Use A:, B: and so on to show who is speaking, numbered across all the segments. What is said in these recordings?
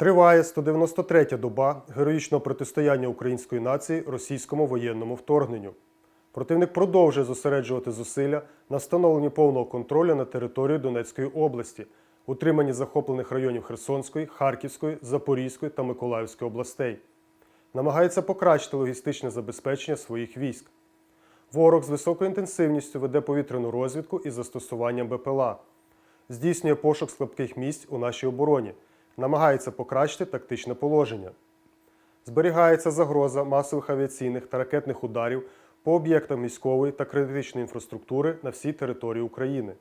A: Триває 193-я доба героїчного протистояння української нації російському воєнному вторгненню. Противник продовжує зосереджувати зусилля на встановленні повного контролю на території Донецької області, утриманні захоплених районів Херсонської, Харківської, Запорізької та Миколаївської областей. Намагається покращити логістичне забезпечення своїх військ. Ворог з високою інтенсивністю веде повітряну розвідку із застосуванням БПЛА, здійснює пошук слабких місць у нашій обороні, намагається покращити тактичне положення. Зберігається загроза масових авіаційних та ракетних ударів по об'єктам військової та критичної інфраструктури на всій території України.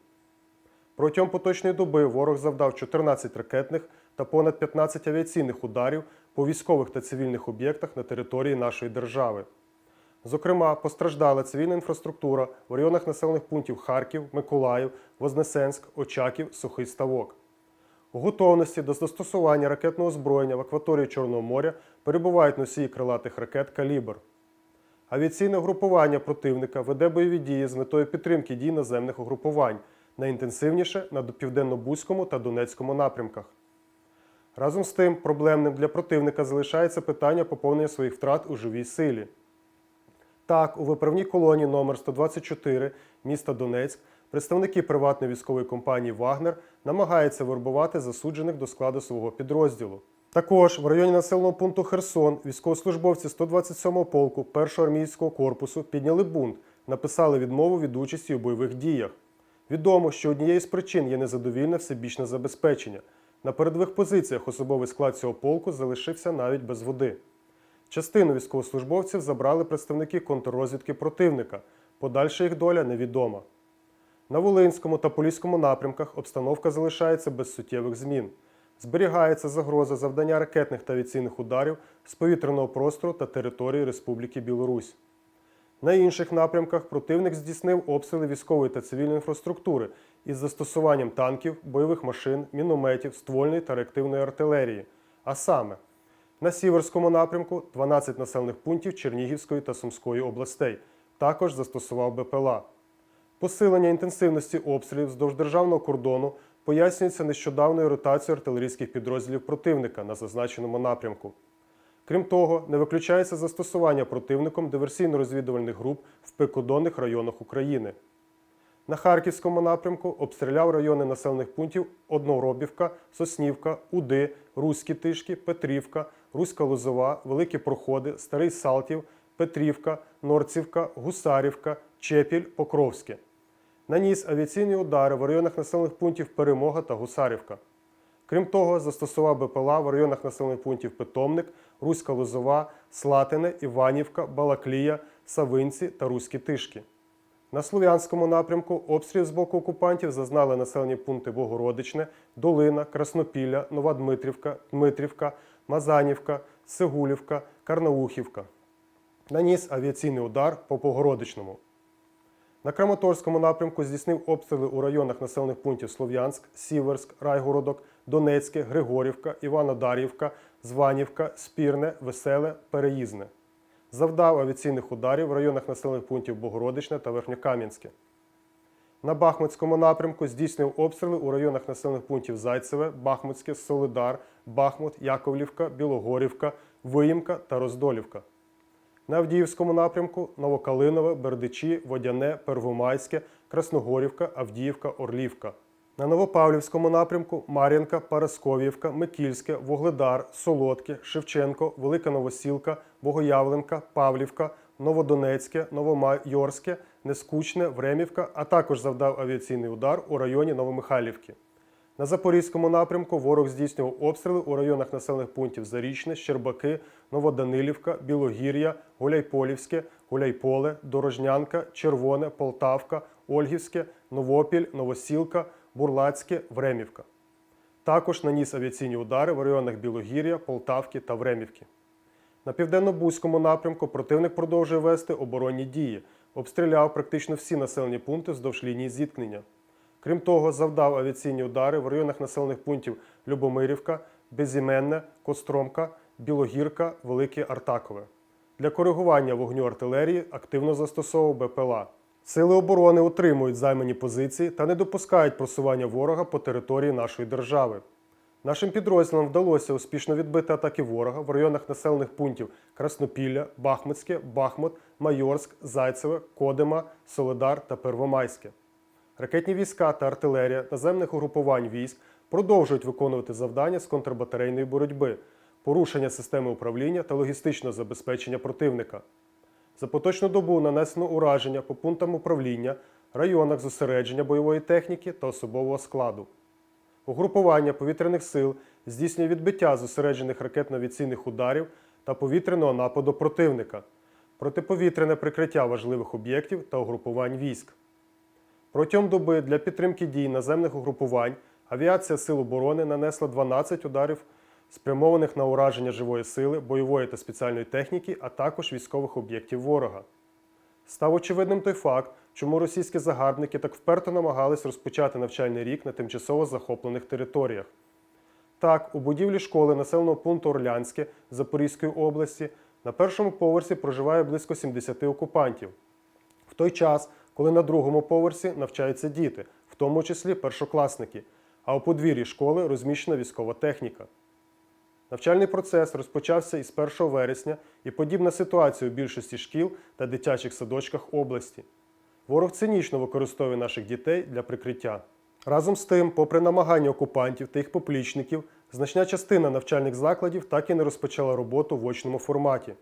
A: Протягом поточної доби ворог завдав 14 ракетних та понад 15 авіаційних ударів по військових та цивільних об'єктах на території нашої держави. Зокрема, постраждала цивільна інфраструктура в районах населених пунктів Харків, Миколаїв, Вознесенськ, Очаків, Сухий Ставок. Готовності до застосування ракетного озброєння в акваторії Чорного моря перебувають носії крилатих ракет Калібр. Авіаційне угрупування противника веде бойові дії з метою підтримки дій наземних угрупувань, найінтенсивніше на Південно-Бузькому та Донецькому напрямках. Разом з тим, проблемним для противника залишається питання поповнення своїх втрат у живій силі. Так, у виправній колонії номер 124 міста Донецьк представники приватної військової компанії Вагнер намагаються вербувати засуджених до складу свого підрозділу. Також в районі населеного пункту Херсон військовослужбовці 127-го полку 1-го армійського корпусу підняли бунт, написали відмову від участі у бойових діях. Відомо, що однією з причин є незадовільне всебічне забезпечення. На передових позиціях особовий склад цього полку залишився навіть без води. Частину військовослужбовців забрали представники контррозвідки противника. Подальша їх доля невідома. На Волинському та Поліському напрямках обстановка залишається без суттєвих змін. Зберігається загроза завдання ракетних та авіаційних ударів з повітряного простору та території Республіки Білорусь. На інших напрямках противник здійснив обстріли військової та цивільної інфраструктури із застосуванням танків, бойових машин, мінометів, ствольної та реактивної артилерії. А саме, на Сіверському напрямку 12 населених пунктів Чернігівської та Сумської областей. Також застосував БПЛА. Посилення інтенсивності обстрілів вздовж державного кордону пояснюється нещодавною ротацією артилерійських підрозділів противника на зазначеному напрямку. Крім того, не виключається застосування противником диверсійно-розвідувальних груп в прикордонних районах України. На Харківському напрямку обстріляв райони населених пунктів Одноробівка, Соснівка, Уди, Руські Тишки, Петрівка, Руська Лозова, Великі Проходи, Старий Салтів, Петрівка, Норцівка, Гусарівка, Чепіль, Покровське. Наніс авіаційні удари в районах населених пунктів Перемога та Гусарівка. Крім того, застосував БПЛА в районах населених пунктів Питомник, Руська Лозова, Слатине, Іванівка, Балаклія, Савинці та Руські Тишки. На Слов'янському напрямку обстріл з боку окупантів зазнали населені пункти Богородичне, Долина, Краснопілля, Нова Дмитрівка, Дмитрівка, Мазанівка, Сигулівка, Карнаухівка. Наніс авіаційний удар по Богородичному. На Краматорському напрямку здійснив обстріли у районах населених пунктів Слов'янськ, Сіверськ, Райгородок, Донецьке, Григорівка, Іванодарівка, Званівка, Спірне, Веселе, Переїзне. Завдав авіаційних ударів в районах населених пунктів Богородичне та Верхньокам'янське. На Бахмутському напрямку здійснив обстріли у районах населених пунктів Зайцеве, Бахмутське, Солидар, Бахмут, Яковлівка, Білогорівка, Виїмка та Роздолівка. На Авдіївському напрямку Новокалинове, Бердичі, Водяне, Первомайське, Красногорівка, Авдіївка, Орлівка. На Новопавлівському напрямку Мар'їнка, Парасков'ївка, Микільське, Вугледар, Солодке, Шевченко, Велика Новосілка, Богоявленка, Павлівка, Новодонецьке, Новомайорське, Нескучне, Времівка, а також завдав авіаційний удар у районі Новомихайлівки. На Запорізькому напрямку ворог здійснював обстріли у районах населених пунктів Зарічне, Щербаки, Новоданилівка, Білогір'я, Гуляйполівське, Гуляйполе, Дорожнянка, Червоне, Полтавка, Ольгівське, Новопіль, Новосілка, Бурлацьке, Времівка. Також наніс авіаційні удари в районах Білогір'я, Полтавки та Времівки. На південно-бузькому напрямку противник продовжує вести оборонні дії, обстріляв практично всі населені пункти вздовж лінії зіткнення. Крім того, завдав авіаційні удари в районах населених пунктів Любомирівка, Безіменне, Костромка, Білогірка, Велике Артакове. Для коригування вогню артилерії активно застосовував БПЛА. Сили оборони утримують займані позиції та не допускають просування ворога по території нашої держави. Нашим підрозділам вдалося успішно відбити атаки ворога в районах населених пунктів Краснопілля, Бахмутське, Бахмут, Майорськ, Зайцеве, Кодима, Соледар та Первомайське. Ракетні війська та артилерія наземних угрупувань військ продовжують виконувати завдання з контрбатарейної боротьби, порушення системи управління та логістичного забезпечення противника. За поточну добу нанесено ураження по пунктам управління, районах зосередження бойової техніки та особового складу. Угрупування повітряних сил здійснює відбиття зосереджених ракетно-авіаційних ударів та повітряного нападу противника, протиповітряне прикриття важливих об'єктів та угрупувань військ. Протягом доби для підтримки дій наземних угрупувань авіація Сил оборони нанесла 12 ударів, спрямованих на ураження живої сили, бойової та спеціальної техніки, а також військових об'єктів ворога. Став очевидним той факт, чому російські загарбники так вперто намагались розпочати навчальний рік на тимчасово захоплених територіях. Так, у будівлі школи населеного пункту Орлянське Запорізької області на першому поверсі проживає близько 70 окупантів. В той час, коли на другому поверсі навчаються діти, в тому числі першокласники, а у подвір'ї школи розміщена військова техніка. Навчальний процес розпочався із 1 вересня і подібна ситуація у більшості шкіл та дитячих садочках області. Ворог цинічно використовує наших дітей для прикриття. Разом з тим, попри намагання окупантів та їх поплічників, значна частина навчальних закладів так і не розпочала роботу в очному форматі.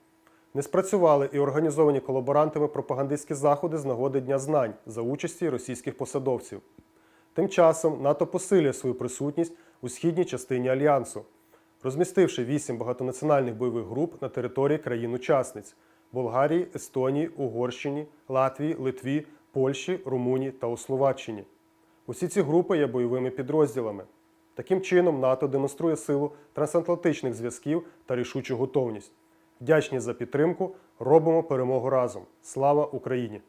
A: Не спрацювали і організовані колаборантами пропагандистські заходи з нагоди Дня знань за участі російських посадовців. Тим часом НАТО посилює свою присутність у східній частині альянсу, розмістивши вісім багатонаціональних бойових груп на території країн-учасниць Болгарії, Естонії, Угорщині, Латвії, Литві, Польщі, Румунії та у Словаччині. Усі ці групи є бойовими підрозділами. Таким чином, НАТО демонструє силу трансатлантичних зв'язків та рішучу готовність. Вдячні за підтримку. Робимо перемогу разом. Слава Україні!